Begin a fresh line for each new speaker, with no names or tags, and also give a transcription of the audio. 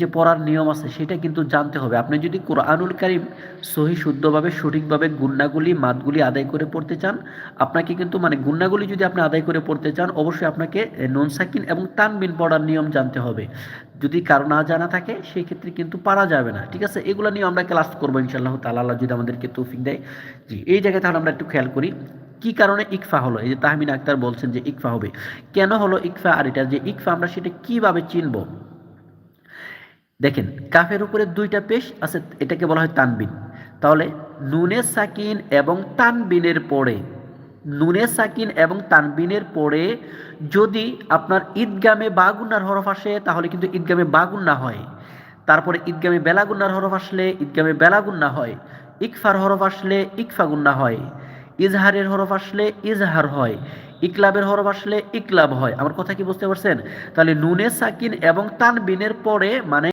যে পড়ার নিয়ম আছে, সেটা কিন্তু জানতে হবে। আপনি যদি কোরআনুল কারিম সহি, শুদ্ধভাবে, সঠিকভাবে গুন্নাগুলি মাতগুলি আদায় করে পড়তে চান, আপনাকে কিন্তু মানে গুন্নাগুলি যদি আপনি আদায় করে পড়তে চান, অবশ্যই আপনাকে নন সাকিন এবং তানবিন পড়ার নিয়ম জানতে হবে। যদি কারও না জানা থাকে সেই ক্ষেত্রে কিন্তু পারা যাবে না। ঠিক আছে? এগুলো নিয়ে আমরা ক্লাস করব ইনশাল্লাহ আল্লাহ যদি আমাদেরকে তৌফিক দেয়। জি, এই জায়গায় তাহলে আমরা একটু খেয়াল করি, কি কারণে ইকফা হলো? এই যে তাহমিন আক্তার বলছেন যে ইকফা হবে। কেন হলো ইকফা? আর এটা যে ইকফা, আমরা সেটা কীভাবে চিনবো? দেখেন, কাফের উপরে দুইটা পেশ আছে, এটাকে বলা হয় তানবিন। তাহলে নুনে সাকিন এবং তানবিনের পরে, নুনে সাকিন এবং তানবিনের পরে যদি আপনার ঈদগামে বাগুন্নার হরফ আসে, তাহলে কিন্তু ঈদগামে বাগুন্না হয়। তারপরে ঈদগামে বেলাগুন্নার হরফ আসলে, ঈদগামে বেলাগুন্না হয়। ইকফার হরফ আসলে ইকফা গুন্না হয়। ইজহারের হরফ আসলে, ইজহার হয়। ইকলাবের হরফ আসলে, ইকলাব হয়। আমার কথা কি বুঝতে পারছেন? তাহলে নুনে সাকিন এবং তানবিনের পরে মানে